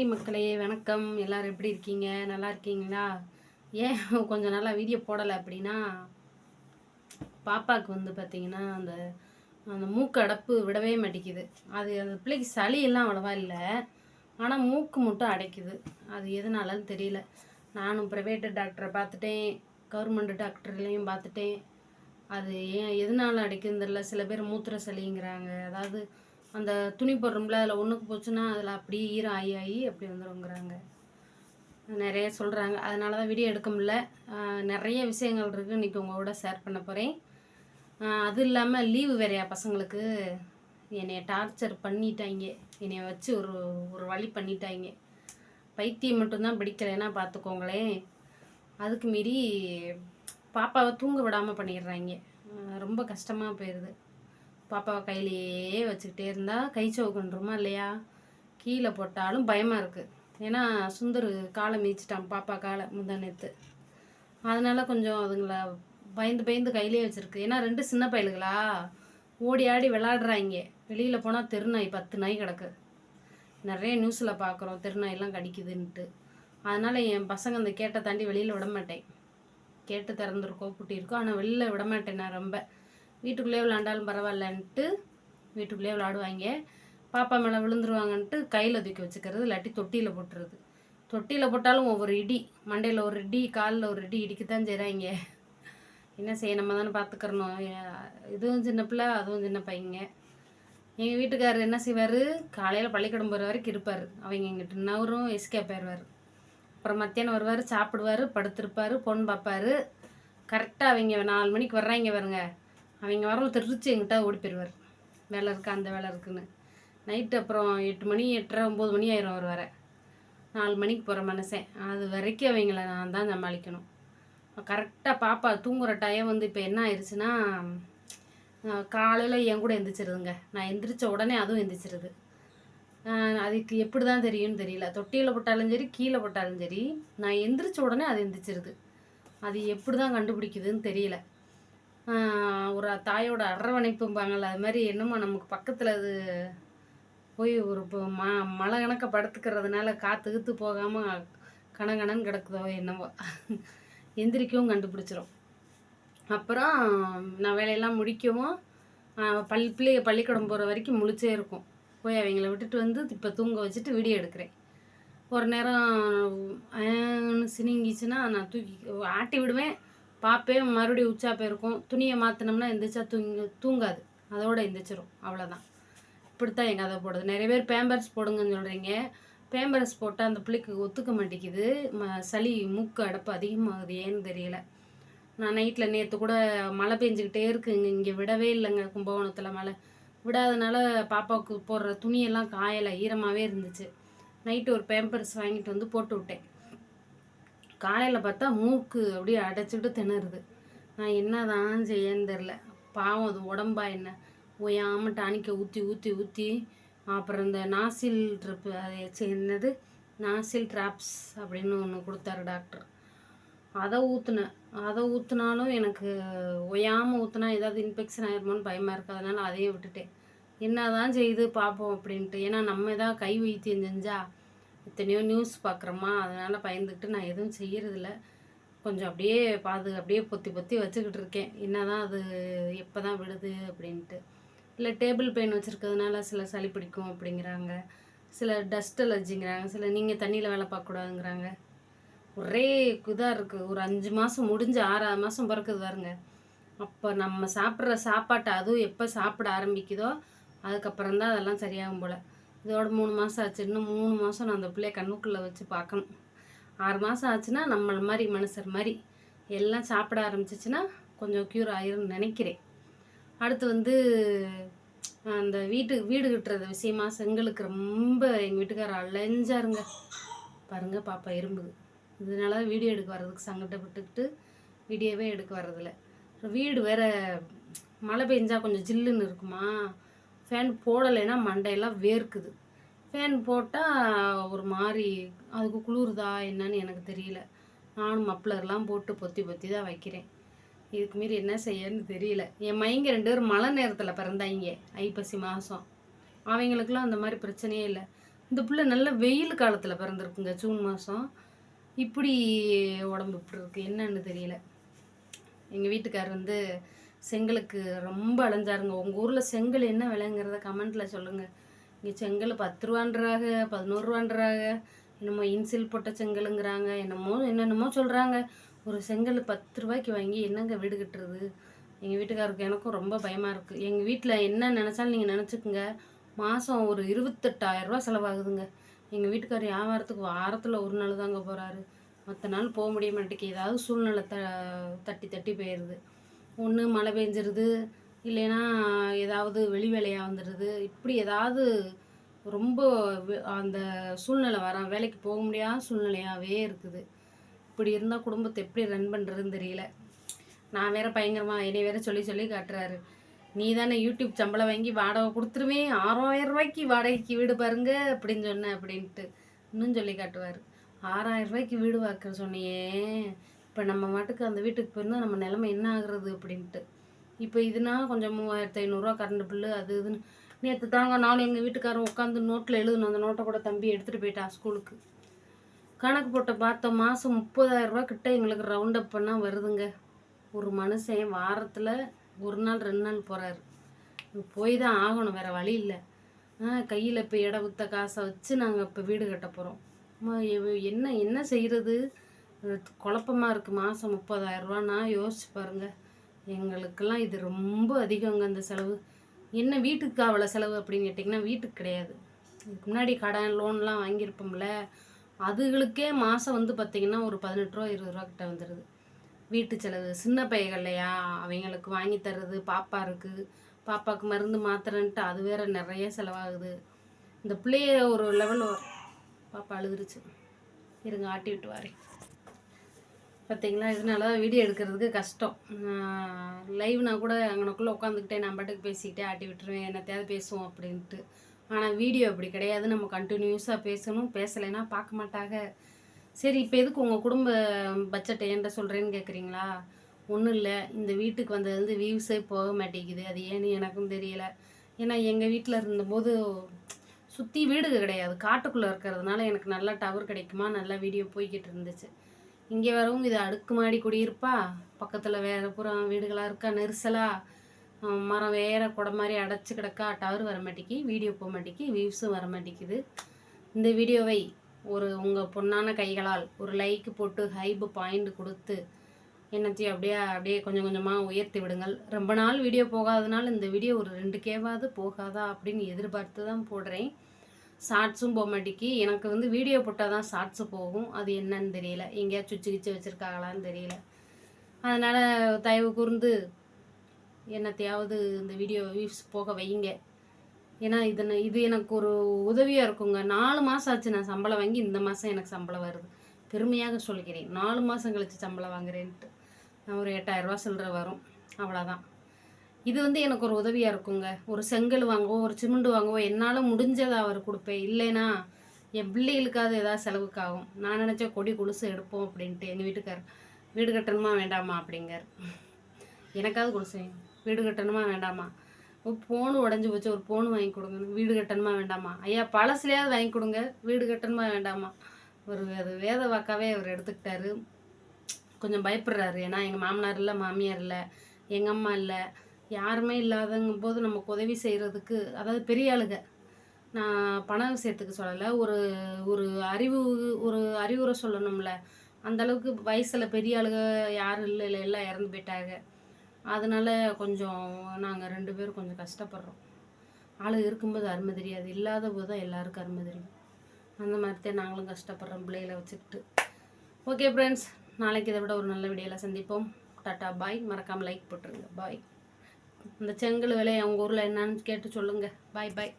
Hi மக்களே வணக்கம். எல்லோரும் எப்படி இருக்கீங்க? நல்லா இருக்கீங்களா? ஏன் கொஞ்சம் நாளாக வீடியோ போடலை அப்படின்னா பாப்பாவுக்கு வந்து பார்த்தீங்கன்னா அந்த அந்த மூக்கு அடப்பு விடவே மாட்டேங்குது. அது அந்த பிள்ளைக்கு சளி எல்லாம் இல்லை. ஆனால் மூக்கு மட்டும் அடைக்குது. அது எதனாலன்னு தெரியல. நானும் ப்ரைவேட்டு டாக்டரை பார்த்துட்டேன். கவர்மெண்ட் டாக்டர்லேயும் பார்த்துட்டேன். அது ஏன் எதனால அடைக்குதுன்னு தெரில சில பேர் மூத்திர சளிங்கிறாங்க. அதாவது அந்த துணி போடுறோம்ல அதில் ஒன்றுக்கு போச்சுன்னா அதில் அப்படியே ஈரம் ஆகி ஆகி அப்படி வந்துருங்கிறாங்க. நிறைய சொல்கிறாங்க அதனால தான் வீடியோ எடுக்க முடியல. நிறைய விஷயங்கள் இருக்குது இன்றைக்கி உங்கள் கூட ஷேர் பண்ண போகிறேன் அது இல்லாமல் லீவு வேறையா பசங்களுக்கு? என்னைய டார்ச்சர் பண்ணிட்டாங்க. என்னைய வச்சு ஒரு ஒரு வழி பண்ணிட்டாங்க. பைத்தியம் மட்டும்தான் பிடிக்கலைன்னா பார்த்துக்கோங்களேன் அதுக்கு மீறி பாப்பாவை தூங்க விடாமல் பண்ணிடுறாங்க. ரொம்ப கஷ்டமாக போயிடுது பாப்பாவை கையிலேயே வச்சுக்கிட்டே இருந்தால் கை சவுக்கன்றோமா இல்லையா? கீழே போட்டாலும் பயமாக இருக்குது ஏன்னா சுந்தர் காலை மீச்சிட்டான் பாப்பா காலை முந்தா நேற்று அதனால் கொஞ்சம் அதுங்கள பயந்து பயந்து கையிலே வச்சுருக்கு. ஏன்னா ரெண்டு சின்ன பயலுகளா? ஓடி ஆடி விளாடுறாங்க வெளியில் போனால் தெருநாய் பத்து நாய் கிடக்கு. நிறைய நியூஸில் பார்க்குறோம் தெருநாயெல்லாம் கடிக்குதுன்ட்டு அதனால் என் பசங்க அந்த கேட்டை தாண்டி வெளியில் விட மாட்டேன். கேட்டு திறந்துருக்கோ பூட்டியிருக்கோ ஆனால் வெளியில் விட மாட்டேன் நான் ரொம்ப. வீட்டுக்குள்ளேயே விளாண்டாலும் பரவாயில்லன்ட்டு வீட்டுக்குள்ளேயே விளாடுவாங்க. பாப்பா மேலே விழுந்துருவாங்கன்ட்டு கையில் தூக்கி வச்சுக்கிறது இல்லாட்டி தொட்டியில் போட்டுறது. தொட்டியில் போட்டாலும் ஒவ்வொரு இடி மண்டையில் ஒரு இடி காலில் ஒரு இடி இடிக்கத்தான் செய்கிறாங்க என்ன செய்ய நம்ம தானே பார்த்துக்கிறணும் இதுவும் சின்ன பிள்ளை அதுவும் சின்ன பையங்க. எங்கள் வீட்டுக்காரர் என்ன செய்வார்? காலையில் பள்ளிக்கூடம் போகிற வரைக்கும் இருப்பார். அவங்க எங்கிட்ட நவரும் எஸ்கேப் ஆயிடுவார் அப்புறம் மத்தியானம் வருவார் சாப்பிடுவார் படுத்திருப்பார் பொண்ணு பார்ப்பாரு கரெக்டாக அவங்க நாலு மணிக்கு வர்றாங்க பாருங்க. அவங்க வரல திருச்சி எங்கிட்ட ஓடி போயிடுவார் வேலை இருக்கா? அந்த வேலை இருக்குன்னு. நைட்டு அப்புறம் எட்டு மணி எட்டரை ஒம்பது மணி ஆயிரும் அவர் வர. நாலு மணிக்கு போகிற மனுஷன் அது வரைக்கும் அவங்கள நான் தான் சமாளிக்கணும். கரெக்டாக பாப்பா தூங்குற டைம் வந்து இப்போ என்ன ஆயிடுச்சுன்னா காலையில் என் கூட எந்திரிச்சிருதுங்க. நான் எந்திரிச்ச உடனே அதுவும் எந்திரிச்சிருது. அதுக்கு எப்படி தான் தெரியும்னு தெரியல. தொட்டியில் போட்டாலும் சரி கீழே போட்டாலும் சரி நான் எந்திரிச்ச உடனே அது எந்திரிச்சிருது. அது எப்படி தான் கண்டுபிடிக்குதுன்னு தெரியல. ஒரு தாயோட அரவணைப்பும்பாங்கள்ல அது மாதிரி என்னமோ நமக்கு பக்கத்தில் அது போய் ஒரு இப்போ ம மழை கணக்க படுத்துக்கிறதுனால காற்று கீத்து போகாமல் கணங்கணன்னு கிடக்குதோ என்னவோ. எந்திரிக்கவும் கண்டுபிடிச்சிரும். அப்புறம் நான் வேலையெல்லாம் முடிக்கவும் பள்ளி பிள்ளைய பள்ளிக்கூடம் போகிற வரைக்கும் முழிச்சே இருக்கும். போய் அவங்கள விட்டுட்டு வந்து இப்போ தூங்க வச்சுட்டு வீடியோ எடுக்கிறேன். ஒரு நேரம் சினிங்கிச்சுன்னா நான் தூக்கி ஆட்டி விடுவேன். பார்ப்பேன் மறுபடியும் உச்சா போயிருக்கும். துணியை மாற்றினோம்னா எந்திரிச்சா தூங்க தூங்காது. அதோட எந்திரிச்சிரும். அவ்வளோதான் இப்படித்தான் எங்கள் அதை போடுது நிறைய பேர் பேம்பர்ஸ் போடுங்கன்னு சொல்கிறீங்க பேம்பர்ஸ் போட்டால் அந்த பிள்ளைக்கு ஒத்துக்க மாட்டேங்குது. ம சளி மூக்கு அடப்பு அதிகமாகுது. ஏன்னு தெரியல. நான் நைட்டில் நேற்று கூட மழை பெஞ்சிக்கிட்டே இருக்குங்க இங்கே விடவே இல்லைங்க. கும்பகோணத்தில் மழை. விடாதனால பாப்பாவுக்கு போடுற துணியெல்லாம் காயலை ஈரமாகவே இருந்துச்சு. நைட்டு ஒரு பேம்பர்ஸ் வாங்கிட்டு வந்து போட்டு விட்டேன். காலையில் பார்த்தா மூக்கு அப்படியே அடைச்சிட்டு திணறுது. நான் என்ன தான் செய்யன்னு தெரில பாவம் அது உடம்பா என்ன? ஓயாமல் டானிக்கை ஊற்றி ஊற்றி ஊற்றி அப்புறம் இந்த நாசில் ட்ரிப்பு அது என்னது? நாசில் ட்ராப்ஸ் அப்படின்னு ஒன்று கொடுத்தாரு டாக்டர் அதை ஊற்றுனேன் அதை ஊற்றுனாலும் எனக்கு ஒயாமல் ஊற்றுனா ஏதாவது இன்ஃபெக்ஷன் ஆயிருமோன்னு பயமாக இருக்குது அதனால் அதையே விட்டுட்டேன். என்னதான் செய்யுது பார்ப்போம் அப்படின்ட்டு. ஏன்னா நம்ம ஏதாவது கை வைத்தியம் செஞ்சால் எத்தனையோ நியூஸ் பார்க்குறோமா அதனால் பயந்துக்கிட்டு நான் எதுவும் செய்கிறதில்ல கொஞ்சம் அப்படியே பாது அப்படியே பொத்தி பொத்தி வச்சுக்கிட்டு இருக்கேன். என்ன தான் அது எப்போ தான் விடுது அப்படின்ட்டு. இல்லை டேபிள் பெயின் வச்சுருக்கிறதுனால சில சளி பிடிக்கும் அப்படிங்கிறாங்க. சில டஸ்ட் அலர்ஜிங்கிறாங்க சில நீங்கள் தண்ணியில் வேலை பார்க்கக்கூடாதுங்கிறாங்க. ஒரே இதாக இருக்குது ஒரு அஞ்சு மாதம் முடிஞ்சு ஆறாவது மாதம் பிறக்குது பாருங்க. அப்போ நம்ம சாப்பிட்ற சாப்பாட்டை அதுவும் எப்போ சாப்பிட ஆரம்பிக்குதோ அதுக்கப்புறம் தான் அதெல்லாம் சரியாகும் போல். இதோட மூணு மாதம் ஆச்சு. இன்னும் மூணு மாதம் நான் அந்த பிள்ளைய கண்ணுக்குள்ளே வச்சு பார்க்கணும். ஆறு மாதம் ஆச்சுன்னா நம்மள மாதிரி மனுஷர் மாதிரி எல்லாம் சாப்பிட ஆரம்பிச்சிச்சுன்னா கொஞ்சம் க்யூர் ஆயிரும்னு நினைக்கிறேன். அடுத்து வந்து அந்த வீட்டு வீடு கட்டுறது விஷயமா செங்கலுக்கு ரொம்ப எங்கள் வீட்டுக்காரர் அலைஞ்சாருங்க. பாருங்க பாப்பா இரும்புது. இதனால வீடியோ எடுக்க வர்றதுக்கு சங்கடப்பட்டுக்கிட்டு வீடியோவே எடுக்க வர்றதில்ல. வீடு வேற மழை பெஞ்சா கொஞ்சம் ஜில்லுன்னு இருக்குமா? ஃபேன் போடலைன்னா மண்டையெல்லாம் வேர்க்குது. ஃபேன் போட்டால் ஒரு மாதிரி அதுக்கு குளிருதா? என்னன்னு எனக்கு தெரியல. நானும் மப்ளர்லாம் போட்டு பொத்தி பொத்தி தான் வைக்கிறேன். இதுக்கு மீறி என்ன செய்யன்னு தெரியல. என் மைங்க ரெண்டு பேரும் மழை நேரத்தில் பிறந்தாங்க ஐப்பசி மாதம் அவங்களுக்குலாம் அந்த மாதிரி பிரச்சனையே இல்லை. இந்த பிள்ளை நல்ல வெயில் காலத்தில் பிறந்திருக்குங்க ஜூன் மாதம் இப்படி உடம்பு இப்படி இருக்குது என்னன்னு தெரியல. எங்கள் வீட்டுக்கார் வந்து செங்கலுக்கு ரொம்ப அலைஞ்சாருங்க. உங்கள் ஊரில் செங்கல் என்ன விலைங்கிறத கமெண்ட்டில் சொல்லுங்கள் இங்கே செங்கல் பத்து ரூபான்றாங்க பதினோருவான்றாங்க என்னமோ இன்சில் போட்ட செங்கலுங்கிறாங்க என்னமோ என்னென்னமோ சொல்கிறாங்க ஒரு செங்கல் பத்து ரூபாய்க்கு வாங்கி என்னங்க வீடு கட்டுறது? எங்கள் வீட்டுக்காருக்கு எனக்கும் ரொம்ப பயமாக இருக்குது எங்கள் வீட்டில் என்ன நினச்சாலும் நீங்கள் நினச்சிக்கோங்க. மாதம் ஒரு இருபத்தெட்டாயிரரூவா செலவாகுதுங்க. எங்கள் வீட்டுக்கார் வியாபாரத்துக்கு வாரத்தில் ஒரு நாள் தாங்க போகிறாரு மற்ற நாள் போக முடிய மாட்டேங்குது. ஏதாவது சூழ்நிலை த தட்டி தட்டி போயிடுது ஒன்று மழை பெஞ்சிருது. இல்லைன்னா ஏதாவது வெளி வேலையாக வந்துடுது இப்படி ஏதாவது ரொம்ப அந்த சூழ்நிலை வர வேலைக்கு போக முடியாத சூழ்நிலையாகவே இருக்குது. இப்படி இருந்தால் குடும்பத்தை எப்படி ரன் பண்ணுறதுன்னு தெரியல. நான் வேற பயங்கரமாக என்னை வேற சொல்லி சொல்லி காட்டுறாரு. நீ தானே யூடியூப் சம்பளம் வாங்கி வாடகை கொடுத்துருவேன் ஆறாயிரம் ரூபாய்க்கு வாடகைக்கு வீடு பாருங்க அப்படின்னு சொன்னேன் அப்படின்ட்டு. இன்னும் சொல்லி காட்டுவார். ஆறாயிரம் ரூபாய்க்கு வீடு பார்க்க சொன்னியே இப்போ நம்ம மாட்டுக்கு அந்த வீட்டுக்கு போயிருந்தால் நம்ம நிலமை என்ன ஆகுறது? அப்படின்ட்டு. இப்போ இதுனா கொஞ்சம் மூவாயிரத்து ஐநூறுரூவா கரண்ட் பில்லு அது இதுன்னு. நேற்று தாங்க நானும் எங்கள் வீட்டுக்காரன் உட்காந்து நோட்டில் எழுதணும் அந்த நோட்டை கூட தம்பி எடுத்துகிட்டு போயிட்டான் ஸ்கூலுக்கு கணக்கு போட்டு பார்த்தோம். மாதம் முப்பதாயிரரூபா கிட்ட எங்களுக்கு ரவுண்ட் அப் பண்ணால் வருதுங்க. ஒரு மனுஷன் வாரத்தில் ஒரு நாள் ரெண்டு நாள் போகிறாரு போய் தான் ஆகணும். வேறு வழி இல்லை. கையில் இப்போ இட வித்த காசை வச்சு நாங்கள் இப்போ வீடு கட்ட போகிறோம் என்ன என்ன செய்கிறது குழப்பமாக இருக்குது மாதம் முப்பதாயிரரூவான்னா யோசிச்சு பாருங்கள் எங்களுக்கெல்லாம் இது ரொம்ப அதிகங்க அந்த செலவு. என்ன வீட்டுக்கு அவ்வளோ செலவு அப்படின்னு கேட்டிங்கன்னா வீட்டுக்கு கிடையாது. இதுக்கு முன்னாடி கடன் லோன்லாம் வாங்கியிருப்போம்ல அதுகளுக்கே மாதம் வந்து பார்த்திங்கன்னா ஒரு பதினெட்டு ரூபா இருபது ரூபா கிட்ட வந்துடுது வீட்டு செலவு சின்ன பையகள் இல்லையா அவங்களுக்கு வாங்கி தர்றது பாப்பா இருக்குது பாப்பாவுக்கு மருந்து மாத்திரன்ட்டு அது வேற நிறைய செலவாகுது. இந்த பிள்ளைய ஒரு லெவல் பாப்பா அழுதுருச்சு. இருங்க ஆட்டி விட்டு வரேன். பார்த்தீங்களா இதனால தான் வீடியோ எடுக்கிறதுக்கு கஷ்டம். லைவ்னா கூட அங்கனக்குள்ளே உட்காந்துக்கிட்டே நான் பாட்டுக்கு பேசிக்கிட்டே ஆட்டி விட்டுருவேன். என்னத்தையாவது பேசுவோம் அப்படின்ட்டு. ஆனால் வீடியோ அப்படி கிடையாது. நம்ம கண்டினியூஸாக பேசணும். பேசலைன்னா பார்க்க மாட்டாங்க. சரி இப்போ எதுக்கு உங்கள் குடும்ப பட்ஜெட்டை என்கிட்ட சொல்கிறேன்னு கேட்குறீங்களா ஒன்றும் இல்லை. இந்த வீட்டுக்கு வந்ததுலேருந்து வியூஸே போக மாட்டேங்குது. அது ஏன்னு எனக்கும் தெரியலை. ஏன்னா எங்கள் வீட்டில் இருந்தபோது சுற்றி வீடு கிடையாது. காட்டுக்குள்ளே இருக்கிறதுனால எனக்கு நல்லா டவர் கிடைக்குமா? நல்லா வீடியோ போய்கிட்டு இருந்துச்சு. இங்கே வரவும் இது அடுக்குமாடி குடியிருப்பா. பக்கத்தில் வேறு புறம் வீடுகளாக இருக்கா நெரிசலாக மரம் வேற குடம் மாதிரி அடைச்சி கிடக்கா டவர் வர மாட்டேங்கி வீடியோ போக மாட்டேங்கி வியூஸும் வர மாட்டேங்கிது இந்த வீடியோவை ஒரு உங்கள் பொண்ணான கைகளால் ஒரு லைக் போட்டு ஹைப் பாயிண்ட் கொடுத்து என்னத்தையும் அப்படியே அப்படியே கொஞ்சம் கொஞ்சமாக உயர்த்தி விடுங்கள். ரொம்ப நாள் வீடியோ போகாதனால இந்த வீடியோ ஒரு ரெண்டு கேவாவது போகாதா அப்படின்னு எதிர்பார்த்து தான் போடுறேன். ஷார்ட்ஸும் போக மாட்டேக்கி. எனக்கு வந்து வீடியோ போட்டால் தான் ஷார்ட்ஸு போகும். அது என்னன்னு தெரியல. எங்கேயா சுச்சு கிச்சு வச்சுருக்காங்களான்னு தெரியல. அதனால் தயவு கூர்ந்து என்னத்தையாவது இந்த வீடியோ வியூஸ் போக வைங்க. ஏன்னா இது இது எனக்கு ஒரு உதவியாக இருக்குங்க. நாலு மாதம் ஆச்சு நான் சம்பளம் வாங்கி இந்த மாதம் எனக்கு சம்பளம் வருது. பெருமையாக சொல்லிக்கிறேன் நாலு மாதம் கழித்து சம்பளம் வாங்குறேன்ட்டு. நான் ஒரு எட்டாயிரரூவா சில்லற வரும். அவ்வளோதான் இது வந்து எனக்கு ஒரு உதவியாக இருக்குங்க. ஒரு செங்கல் வாங்கவோ ஒரு சிமெண்ட் வாங்கவோ என்னால் முடிஞ்சதை அவர் கொடுப்பேன் இல்லைனா என் பிள்ளைகளுக்காவது ஏதாவது செலவுக்காகும். நான் நினச்ச கொடி கொலுசு எடுப்போம் அப்படின்ட்டு எங்கள் வீட்டுக்கார் வீடு கட்டணுமா வேண்டாமா அப்படிங்கார் எனக்காவது கொலுசு வீடு கட்டணுமா வேண்டாமா? ஃபோனு உடஞ்சி போச்சு. ஒரு ஃபோனு வாங்கி கொடுங்க. வீடு கட்டணுமா வேண்டாமா? ஐயா பழசுலையாவது வாங்கி கொடுங்க. வீடு கட்டணுமா வேண்டாமா? ஒரு அது வேத வாக்காவே அவர் எடுத்துக்கிட்டாரு. கொஞ்சம் பயப்படுறாரு. ஏன்னா எங்கள் மாமனார் இல்லை மாமியார் இல்லை எங்கள் அம்மா இல்லை. யாருமே இல்லாதங்கும் போது நமக்கு உதவி செய்கிறதுக்கு அதாவது பெரிய ஆளுங்க நான் பண விஷயத்துக்கு சொல்லலை ஒரு ஒரு அறிவு ஒரு அறிவுரை சொல்லணும்ல அந்த அளவுக்கு வயசில் பெரிய ஆளுங்க யாரும் இல்லை இல்லை எல்லாம் இறந்து போயிட்டாங்க. அதனால கொஞ்சம் நாங்கள் ரெண்டு பேரும் கொஞ்சம் கஷ்டப்படுறோம். ஆளு இருக்கும்போது அருமை தெரியாது இல்லாத போது தான் எல்லாருக்கும் அருமை தெரியும். அந்த மாதிரி தான் நாங்களும் கஷ்டப்படுறோம் பிள்ளைகளை வச்சுக்கிட்டு. ஓகே ஃப்ரெண்ட்ஸ் நாளைக்கு இதை விட ஒரு நல்ல வீடியோவில் சந்திப்போம். Tata bye. மறக்காமல் லைக் போட்டுருங்க. பாய். இந்த செங்கல் விலை உங்கள் ஊரில் என்னன்னு கேட்டு சொல்லுங்கள் பாய் பாய்